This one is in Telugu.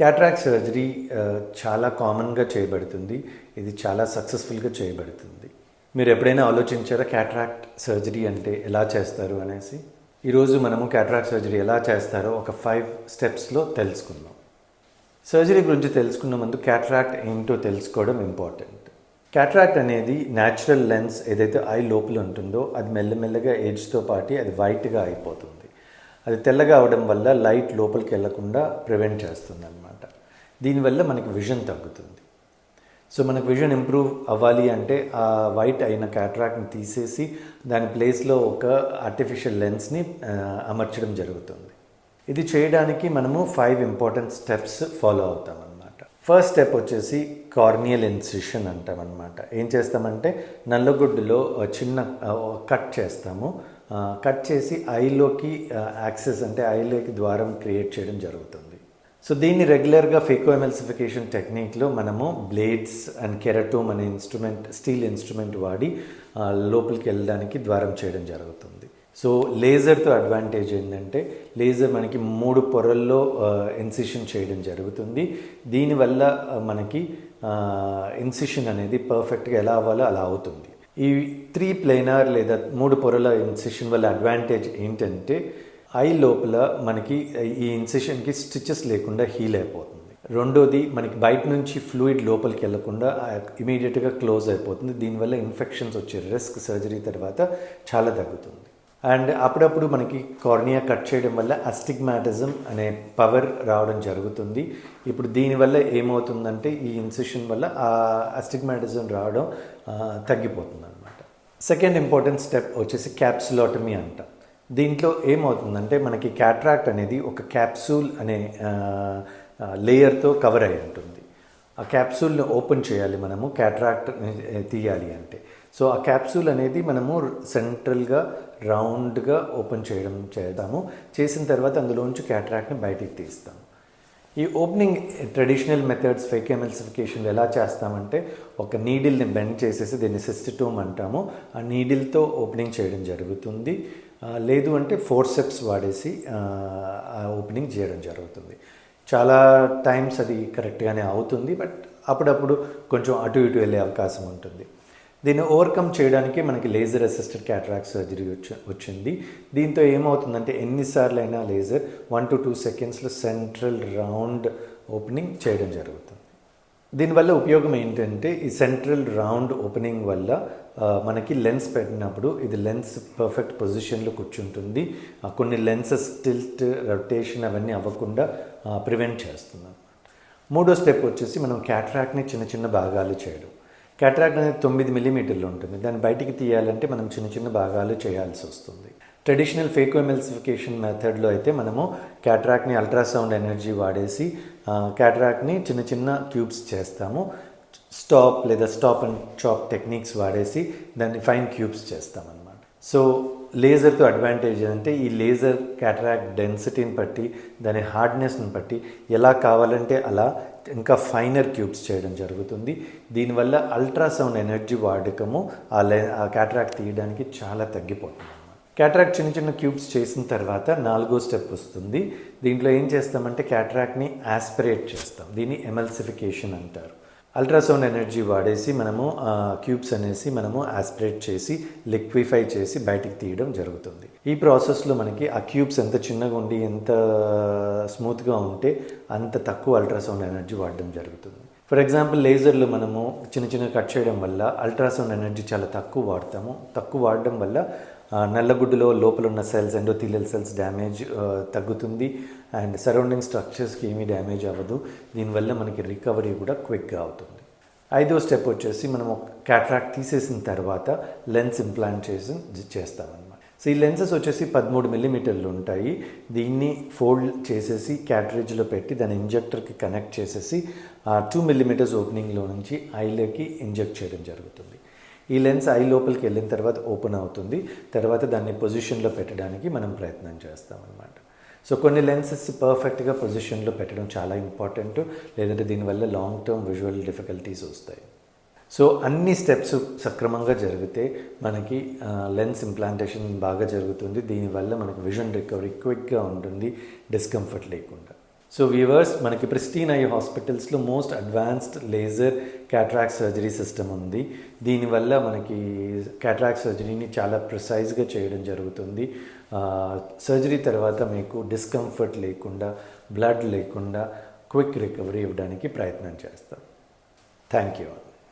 క్యాట్రాక్ సర్జరీ uh, చాలా కామన్గా చేయబడుతుంది. ఇది చాలా సక్సెస్ఫుల్గా చేయబడుతుంది. మీరు ఎప్పుడైనా ఆలోచించారా క్యాట్రాక్ట్ సర్జరీ అంటే ఎలా చేస్తారు అనేసి? ఈరోజు మనము క్యాట్రాక్ట్ సర్జరీ ఎలా చేస్తారో ఒక ఫైవ్ స్టెప్స్లో తెలుసుకుందాం. సర్జరీ గురించి తెలుసుకున్న ముందు క్యాట్రాక్ట్ ఏంటో తెలుసుకోవడం ఇంపార్టెంట్ క్యాట్రాక్ట్ అనేది న్యాచురల్ లెన్స్ ఏదైతే ఐ లోపల ఉంటుందో అది మెల్లమెల్లగా ఏజ్తో పాటు అది వైట్గా అయిపోతుంది. అది తెల్లగా అవడం వల్ల లైట్ లోపలికి వెళ్ళకుండా ప్రివెంట్ చేస్తుంది అనమాట దీనివల్ల మనకి విజన్ తగ్గుతుంది. సో మనకు విజన్ ఇంప్రూవ్ అవ్వాలి అంటే ఆ వైట్ అయిన క్యాట్రాక్ట్ని తీసేసి దాని ప్లేస్లో ఒక ఆర్టిఫిషియల్ లెన్స్ని అమర్చడం జరుగుతుంది. ఇది చేయడానికి మనము ఫైవ్ ఇంపార్టెంట్ స్టెప్స్ ఫాలో అవుతాం అనమాట ఫస్ట్ స్టెప్ వచ్చేసి కార్నియల్ ఇన్సిషన్ అంటాం అనమాట ఏం చేస్తామంటే నల్లగొడ్డులో చిన్న కట్ చేస్తాము. కట్ చేసి ఐలోకి యాక్సెస్ అంటే ఐలోకి ద్వారం క్రియేట్ చేయడం జరుగుతుంది. సో దీన్ని రెగ్యులర్గా ఫేకో ఎమల్సిఫికేషన్ టెక్నిక్లో మనము బ్లేడ్స్ అండ్ కెరటోమ్ అనే ఇన్స్ట్రుమెంట్ స్టీల్ ఇన్స్ట్రుమెంట్ వాడి లోపలికి వెళ్ళడానికి ద్వారం చేయడం జరుగుతుంది. సో లేజర్తో అడ్వాంటేజ్ ఏంటంటే లేజర్ మనకి మూడు పొరల్లో ఇన్సిషన్ చేయడం జరుగుతుంది. దీనివల్ల మనకి ఇన్సిషన్ అనేది పర్ఫెక్ట్గా ఎలా అవ్వాలో అలా అవుతుంది. ఈ త్రీ ప్లేనార్ లేదా మూడు పొరల ఇన్సిషన్ వల్ల అడ్వాంటేజ్ ఏంటంటే ఐ లోపల మనకి ఈ ఇన్సిషన్కి స్టిచెస్ లేకుండా హీల్ అయిపోతుంది. రెండోది మనకి బయట నుంచి ఫ్లూయిడ్ లోపలికి వెళ్ళకుండా ఇమీడియట్గా క్లోజ్ అయిపోతుంది. దీనివల్ల ఇన్ఫెక్షన్స్ వచ్చే రిస్క్ సర్జరీ తర్వాత చాలా తగ్గుతుంది. అండ్ అప్పుడప్పుడు మనకి కార్నియా కట్ చేయడం వల్ల అస్టిగ్మాటిజం అనే పవర్ రావడం జరుగుతుంది. ఇప్పుడు దీనివల్ల ఏమవుతుందంటే ఈ ఇన్సిషన్ వల్ల ఆ అస్టిగ్మాటిజం రావడం తగ్గిపోతుంది అనమాట సెకండ్ ఇంపార్టెంట్ స్టెప్ వచ్చేసి క్యాప్సులాటమీ అంట. దీంట్లో ఏమవుతుందంటే మనకి క్యాట్రాక్ట్ అనేది ఒక క్యాప్సూల్ అనే లేయర్తో కవర్ అయి ఉంటుంది. ఆ క్యాప్సూల్ని ఓపెన్ చేయాలి మనము క్యాట్రాక్ట్ తీయాలి అంటే. సో ఆ క్యాప్సూల్ అనేది మనము సెంట్రల్గా రౌండ్గా ఓపెన్ చేయడం చేద్దాము. చేసిన తర్వాత అందులోంచి క్యాట్రాక్ట్ని బయటికి తీస్తాము. ఈ ఓపెనింగ్ ట్రెడిషనల్ మెథడ్స్ ఫేక్ ఎలా చేస్తామంటే ఒక నీడిల్ని బెండ్ చేసేసి దీన్ని సిస్టిటోమ్ అంటాము. ఆ నీడిల్తో ఓపెనింగ్ చేయడం జరుగుతుంది. లేదు అంటే ఫోర్సెప్స్ వాడేసి ఆ ఓపెనింగ్ చేయడం జరుగుతుంది. చాలా టైమ్స్ అది కరెక్ట్గానే అవుతుంది బట్ అప్పుడప్పుడు కొంచెం అటు ఇటు వెళ్ళే అవకాశం ఉంటుంది. దీన్ని ఓవర్కమ్ చేయడానికి మనకి లేజర్ అసిస్టెడ్ క్యాట్రాక్ సర్జరీ వచ్చి వచ్చింది. దీంతో ఏమవుతుందంటే ఎన్నిసార్లు అయినా లేజర్ వన్ టు టూ సెకండ్స్లో సెంట్రల్ రౌండ్ ఓపెనింగ్ చేయడం జరుగుతుంది. దీనివల్ల ఉపయోగం ఏంటంటే ఈ సెంట్రల్ రౌండ్ ఓపెనింగ్ వల్ల మనకి లెన్స్ పెట్టినప్పుడు ఇది లెన్స్ పర్ఫెక్ట్ పొజిషన్లో కూర్చుంటుంది. కొన్ని లెన్సెస్ టిల్ట్ రొటేషన్ అవన్నీ అవ్వకుండా ప్రివెంట్ చేస్తుంది. మూడో స్టెప్ వచ్చేసి మనం క్యాట్రాక్ట్ని చిన్న చిన్న భాగాలు చేయడం. క్యాట్రాక్ట్ అనేది తొమ్మిది మిల్లీమీటర్లు ఉంటుంది. దాన్ని బయటికి తీయాలంటే మనం చిన్న చిన్న భాగాలు చేయాల్సి వస్తుంది. ట్రెడిషనల్ ఫేకో ఎమెల్సిఫికేషన్ మెథడ్లో అయితే మనము క్యాటరాక్ని అల్ట్రాసౌండ్ ఎనర్జీ వాడేసి క్యాటరాక్ని చిన్న చిన్న క్యూబ్స్ చేస్తాము. స్టాప్ లేదా స్టాప్ అండ్ చాప్ టెక్నిక్స్ వాడేసి దాన్ని ఫైన్ క్యూబ్స్ చేస్తామన్నమాట. సో లేజర్తో అడ్వాంటేజ్ అంటే ఈ లేజర్ క్యాటరాక్ట్ డెన్సిటీని బట్టి దాని హార్డ్నెస్ని బట్టి ఎలా కావాలంటే అలా ఇంకా ఫైనర్ క్యూబ్స్ చేయడం జరుగుతుంది. దీనివల్ల అల్ట్రాసౌండ్ ఎనర్జీ వాడకము ఆ లే ఆ క్యాటరాక్ట్ తీయడానికి చాలా తగ్గిపోతుంది. క్యాటరాక్ట్ చిన్న చిన్న క్యూబ్స్ చేసిన తర్వాత నాలుగో స్టెప్ వస్తుంది. దీంట్లో ఏం చేస్తామంటే క్యాటరాక్ట్ని ఆస్పిరేట్ చేస్తాం. దీన్ని ఎమల్సిఫికేషన్ అంటారు. అల్ట్రాసౌండ్ ఎనర్జీ వాడేసి మనము క్యూబ్స్ అనేసి మనము ఆస్పిరేట్ చేసి లిక్విఫై చేసి బయటికి తీయడం జరుగుతుంది. ఈ ప్రాసెస్లో మనకి ఆ క్యూబ్స్ ఎంత చిన్నగా ఉండి ఎంత స్మూత్గా ఉంటే అంత తక్కువ అల్ట్రాసౌండ్ ఎనర్జీ వాడడం జరుగుతుంది. ఫర్ ఎగ్జాంపుల్ లేజర్లు మనము చిన్న చిన్న కట్ చేయడం వల్ల అల్ట్రాసౌండ్ ఎనర్జీ చాలా తక్కువ వాడతాము. తక్కువ వాడడం వల్ల నల్లగుడ్డులో లోపల ఉన్న సెల్స్ ఎండోథీలియల్ సెల్స్ డ్యామేజ్ తగ్గుతుంది. అండ్ సరౌండింగ్ స్ట్రక్చర్స్కి ఏమీ డ్యామేజ్ అవ్వదు. దీనివల్ల మనకి రికవరీ కూడా క్విక్గా అవుతుంది. ఐదో స్టెప్ వచ్చేసి మనం క్యాట్రాక్ట్ తీసేసిన తర్వాత లెన్స్ ఇంప్లాంట్ చేసి చేస్తామండి సో ఈ లెన్సెస్ వచ్చేసి పదమూడు మిల్లీమీటర్లు ఉంటాయి. దీన్ని ఫోల్డ్ చేసేసి క్యాటరేజ్లో పెట్టి దాని ఇంజెక్టర్కి కనెక్ట్ చేసేసి ఆ టూ మిల్లీమీటర్స్ ఓపెనింగ్లో నుంచి ఐలోకి ఇంజెక్ట్ చేయడం జరుగుతుంది. ఈ లెన్స్ ఐ లోపలికి వెళ్ళిన తర్వాత ఓపెన్ అవుతుంది. తర్వాత దాన్ని పొజిషన్లో పెట్టడానికి మనం ప్రయత్నం చేస్తామన్నమాట సో కొన్ని లెన్సెస్ పర్ఫెక్ట్గా పొజిషన్లో పెట్టడం చాలా ఇంపార్టెంట్ లేదంటే దీనివల్ల లాంగ్ టర్మ్ విజువల్ డిఫికల్టీస్ వస్తాయి. సో అన్ని స్టెప్స్ సక్రమంగా జరిగితే మనకి లెన్స్ ఇంప్లాంటేషన్ బాగా జరుగుతుంది. దీనివల్ల మనకి విజన్ రికవరీ క్విక్గా ఉంటుంది డిస్కంఫర్ట్ లేకుండా. సో వ్యూవర్స్ మనకి ప్రిస్టీన్ ఐ హాస్పిటల్స్లో most advanced laser cataract surgery system ఉంది. దీనివల్ల మనకి క్యాట్రాక్ట్ సర్జరీని చాలా ప్రిసైజ్గా చేయడం జరుగుతుంది. సర్జరీ తర్వాత మీకు డిస్కంఫర్ట్ లేకుండా బ్లడ్ లేకుండా క్విక్ రికవరీ ఇవ్వడానికి ప్రయత్నం చేస్తాం. Thank you